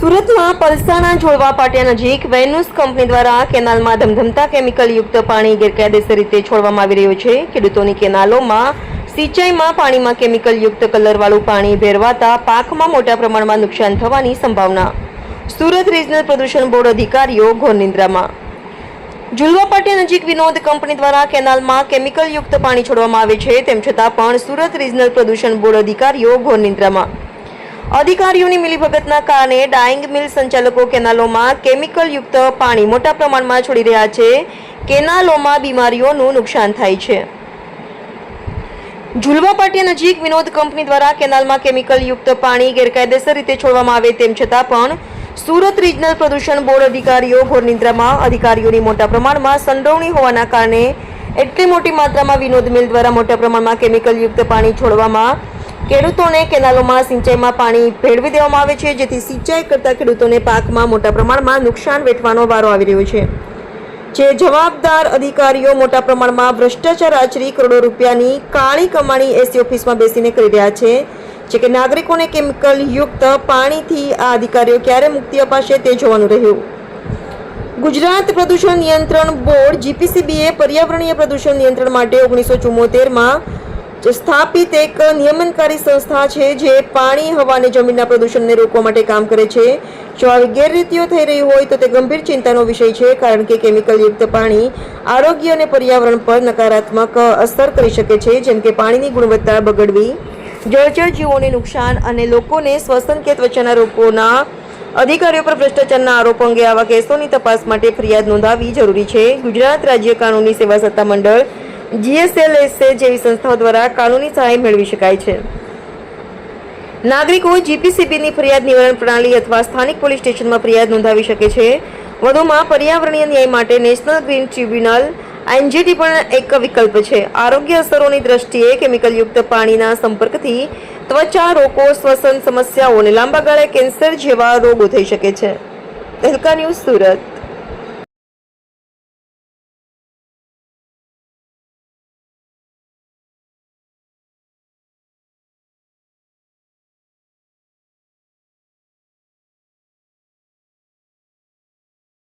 સુરતમાં પલસાણા જોડવા પાટિયા નજીક વેનુસ કંપની દ્વારા કેનાલમાં ધમધમતા કેમિકલયુક્ત પાણી ગેરકાયદેસર રીતે છોડવામાં આવી રહ્યું છે. ખેડૂતોની કેનાલોમાં સિંચાઈમાં પાણીમાં કેમિકલયુક્ત કલરવાળું પાણી ભેરવાતા પાકમાં મોટા પ્રમાણમાં નુકસાન થવાની સંભાવના. સુરત રિજનલ પ્રદૂષણ બોર્ડ અધિકારીઓ ઘોર નિંદ્રામાં. જુલવા પાટિયા નજીક વિનોદ કંપની દ્વારા કેનાલમાં કેમિકલયુક્ત પાણી છોડવામાં આવે છે. તેમ છતાં પણ સુરત રિજનલ પ્રદૂષણ બોર્ડ અધિકારીઓ ઘોર નિંદ્રામાં. અધિકારીઓની મિલીભગતના કારણે ડાઇંગ મિલ સંચાલકો કેનાલોમાં કેમિકલયુક્ત પાણી મોટા પ્રમાણમાં છોડી રહ્યા છે. કેનાલોમાં બીમારીઓનું નુકસાન થાય છે. ઝુલવા પાટિયા નજીક વિનોદ કંપની દ્વારા કેનાલમાં કેમિકલયુક્ત પાણી ગેરકાયદેસર રીતે છોડવામાં આવે તેમ છતાં પણ સુરત રિજનલ પ્રદૂષણ બોર્ડ અધિકારીઓ ઘોરનિંદ્રામાં અધિકારીઓની મોટા પ્રમાણમાં સંડોવણી હોવાના કારણે એટલી મોટી માત્રામાં વિનોદ મિલ દ્વારા મોટા પ્રમાણમાં કેમિકલયુક્ત પાણી છોડવામાં ખેડૂતોને કેનાલોમાં સિંચાઈમાં પાણી ભેળવી દેવામાં આવે છે, જેથી સિંચાઈ કરતા ખેડૂતોને પાકમાં મોટા પ્રમાણમાં નુકસાન વેઠવાનો વારો આવી રહ્યો છે. જે જવાબદાર અધિકારીઓ મોટા પ્રમાણમાં ભ્રષ્ટાચાર આચરી કરોડો રૂપિયાની કાળી કમાણી એસી ઓફિસમાં બેસીને કરી રહ્યા છે, જે કે નાગરિકોને કેમિકલ યુક્ત પાણીથી આ અધિકારીઓ ક્યારે મુક્તિ અપાશે તે જોવાનું રહ્યું. ગુજરાત પ્રદૂષણ નિયંત્રણ બોર્ડ, જીપીસીબીએ પર્યાવરણીય પ્રદૂષણ નિયંત્રણ માટે ઓગણીસો ચુમ્મોતેરમાં સ્થાપિત એક નિયમનકારી સંસ્થા છે, જે પાણી, હવા અને જમીનના પ્રદૂષણને રોકવા માટે કામ કરે છે. જો આવી ગેરરીતિઓ થઈ રહી હોય તો તે ગંભીર ચિંતાનો વિષય છે, કારણ કે કેમિકલયુક્ત પાણી આરોગ્ય અને પર્યાવરણ પર નકારાત્મક અસર કરી શકે છે. જેમ કે પાણીની ગુણવત્તા બગડવી, જળચર જીવોને નુકસાન અને લોકોને શ્વસન કે ત્વચાના રોગોના અધિકારીઓ પર ભ્રષ્ટાચારના આરોપ અંગે આવા કેસોની તપાસ માટે ફરિયાદ નોંધાવવી જરૂરી છે. ગુજરાત રાજ્ય કાનૂની સેવા સત્તા મંડળ જીએસએલએસએ જેવી સંસ્થાઓ દ્વારા કાનૂની સહાય મેળવી શકાય છે. નાગરિકો જીપીસીબીની ફરિયાદ નિવારણ પ્રણાલી અથવા સ્થાનિક પોલીસ સ્ટેશનમાં ફરિયાદ નોંધાવી શકે છે. વધુમાં પર્યાવરણીય ન્યાય માટે નેશનલ ગ્રીન ટ્રિબ્યુનલ, એનજીટી પણ એક વિકલ્પ છે. આરોગ્ય અસરોની દ્રષ્ટિએ કેમિકલયુક્ત પાણીના સંપર્કથી ત્વચા રોગો, શ્વસન સમસ્યાઓ અને લાંબા ગાળે કેન્સર જેવા રોગો થઈ શકે છે. તહેલકા ન્યૂઝ સુરત.